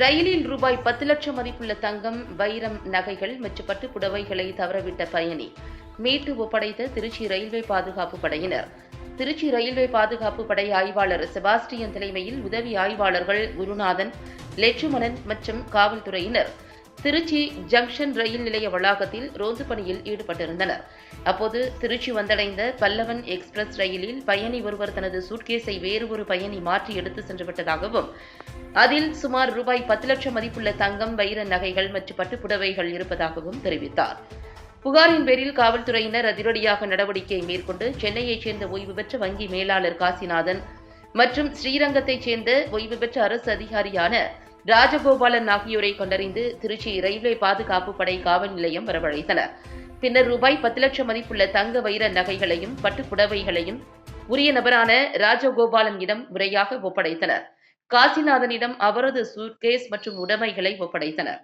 ரயிலில் ரூபாய் பத்து லட்சம் மதிப்புள்ள தங்கம் வைரம் நகைகள் மற்றும் பட்டு புடவைகளை தவறவிட்ட பயணி. மீட்டு ஒப்படைத்த திருச்சி ரயில்வே பாதுகாப்பு படையினர். திருச்சி ரயில்வே பாதுகாப்பு படை ஆய்வாளர் செபாஸ்டியன் தலைமையில் உதவி ஆய்வாளர்கள் குருநாதன் லட்சுமணன் மற்றும் காவல்துறையினர். திருச்சி ஜங்ஷன் ரயில் நிலைய வளாகத்தில் ரோந்து பணியில் ஈடுபட்டிருந்தனர். அப்போது திருச்சி வந்தடைந்த பல்லவன் எக்ஸ்பிரஸ் ரயிலில் பயணி ஒருவர் தனது சூட்கேஸை வேறு ஒரு பயணி மாற்றி எடுத்து சென்றுவிட்டதாகவும் அதில் சுமார் ரூபாய் பத்து லட்சம் மதிப்புள்ள தங்கம் வைர நகைகள் மற்றும் பட்டுப்புடவைகள் இருப்பதாகவும் தெரிவித்தார். புகாரின் பேரில் காவல்துறையினர் அதிரடியாக நடவடிக்கை மேற்கொண்டு சென்னையைச் சேர்ந்த ஓய்வு பெற்ற வங்கி மேலாளர் காசிநாதன் மற்றும் ஸ்ரீரங்கத்தைச் சேர்ந்த ஓய்வு பெற்ற அரசு அதிகாரியான ராஜகோபாலன் ஆகியோரை கண்டறிந்து திருச்சி ரயில்வே பாதுகாப்பு படை காவல் நிலையம் வரவழைத்தனர். பின்னர் ரூபாய் பத்து லட்சம் மதிப்புள்ள தங்க வைர நகைகளையும் பட்டுப்புடவைகளையும் உரிய நபரான ராஜகோபாலன் இடம் முறையாக ஒப்படைத்தனர். காசிநாதனிடம் அவரது சூட்கேஸ் மற்றும் உடைமைகளை ஒப்படைத்தனர்.